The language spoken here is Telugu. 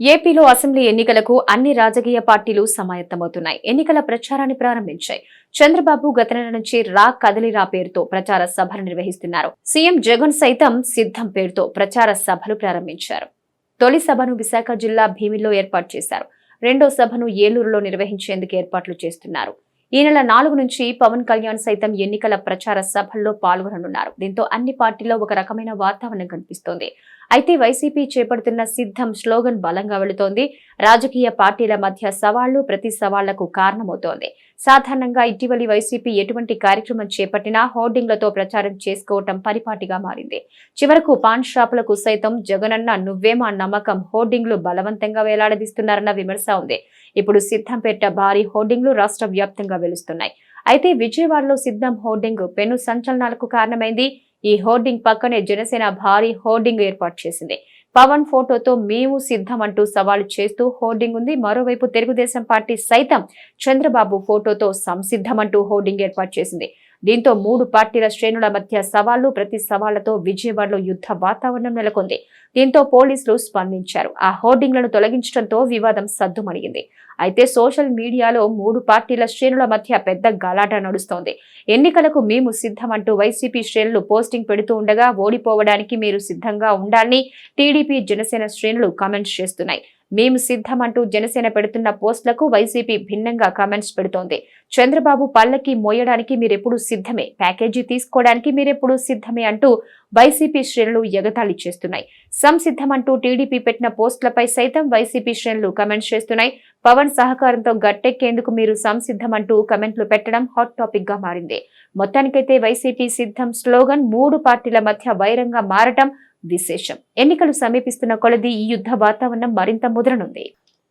ఏపీలో అసెంబ్లీ ఎన్నికలకు అన్ని రాజకీయ పార్టీలు సమాయత్తమవుతున్నాయి. ఎన్నికల ప్రచారాన్ని ప్రారంభించాయి. చంద్రబాబు గత నెల నుంచి రా కదలిరా పేరుతో ప్రచార సభలు నిర్వహిస్తున్నారు. సీఎం జగన్ సైతం సిద్ధం పేరుతో ప్రచార సభలు ప్రారంభించారు. తొలి సభను విశాఖ జిల్లా భీమిలో ఏర్పాటు చేశారు. రెండో సభను ఏలూరులో నిర్వహించేందుకు ఏర్పాట్లు చేస్తున్నారు. ఈ నెల నాలుగు నుంచి పవన్ కళ్యాణ్ సైతం ఎన్నికల ప్రచార సభల్లో పాల్గొననున్నారు. దీంతో అన్ని పార్టీల్లో ఒక రకమైన వాతావరణం కనిపిస్తోంది. అయితే వైసీపీ చేపడుతున్న సిద్ధం స్లోగన్ బలంగా వెళుతోంది. రాజకీయ పార్టీల మధ్య సవాళ్ళు ప్రతి సవాళ్ళకు కారణమవుతోంది. సాధారణంగా ఇటీవలి వైసీపీ ఎటువంటి కార్యక్రమం చేపట్టినా హోర్డింగ్లతో ప్రచారం చేసుకోవటం పరిపాటిగా మారింది. చివరకు పాన్ షాపులకు సైతం జగనన్న నువ్వేమా నమ్మకం హోర్డింగ్లు బలవంతంగా వేలాడదీస్తున్నారన్న విమర్శ ఉంది. ఇప్పుడు సిద్ధం పేట భారీ హోర్డింగ్లు రాష్ట్ర వ్యాప్తంగా వెలుస్తున్నాయి. అయితే విజయవాడలో సిద్ధం హోర్డింగ్ పెను సంచలనాలకు కారణమైంది. ఈ హోర్డింగ్ పక్కనే జనసేన భారీ హోర్డింగ్ ఏర్పాటు చేసింది. పవన్ ఫోటోతో మేము సిద్ధం అంటూ సవాలు చేస్తూ హోర్డింగ్ ఉంది. మరోవైపు తెలుగుదేశం పార్టీ సైతం చంద్రబాబు ఫోటోతో సంసిద్ధమంటూ హోర్డింగ్ ఏర్పాటు చేసింది. దీంతో మూడు పార్టీల శ్రేణుల మధ్య సవాళ్ళు ప్రతి సవాళ్ళతో విజయవాడలో యుద్ధ వాతావరణం నెలకొంది. దీంతో పోలీసులు స్పందించారు. ఆ హోర్డింగ్లను తొలగించడంతో వివాదం సద్దుమణిగింది. అయితే సోషల్ మీడియాలో మూడు పార్టీల శ్రేణుల మధ్య పెద్ద గలాట నడుస్తోంది. ఎన్నికలకు మేము సిద్ధమంటూ వైసీపీ శ్రేణులు పోస్టింగ్ పెడుతూ ఉండగా ఓడిపోవడానికి మీరు సిద్ధంగా ఉండాలని టీడీపీ జనసేన శ్రేణులు కామెంట్స్ చేస్తున్నాయి. మేము సిద్ధమంటూ జనసేన పెడుతున్న పోస్టులకు వైసీపీ భిన్నంగా కామెంట్స్ పెడుతోంది. చంద్రబాబు పల్లకి మోయడానికి మీరెప్పుడు సిద్ధమే. ప్యాకేజీ తీసుకోవడానికి మీరెప్పుడు సిద్ధమే అంటూ వైసీపీ శ్రేణులు ఎగతాళి చేస్తున్నాయి. సంసిద్ధమంటూ టీడీపీ పెట్టిన పోస్టులపై సైతం వైసీపీ శ్రేణులు కమెంట్స్ చేస్తున్నాయి. పవన్ సహకారంతో గట్టెక్కేందుకు మీరు సంసిద్ధమంటూ కమెంట్లు పెట్టడం హాట్ టాపిక్గా మారింది. మొత్తానికైతే వైసీపీ సిద్ధం స్లోగన్ మూడు పార్టీల మధ్య వైరంగా మారటం విశేషం. ఎన్నికలు సమీపిస్తున్న కొలది ఈ యుద్ధ వాతావరణం మరింత ముదరనుంది.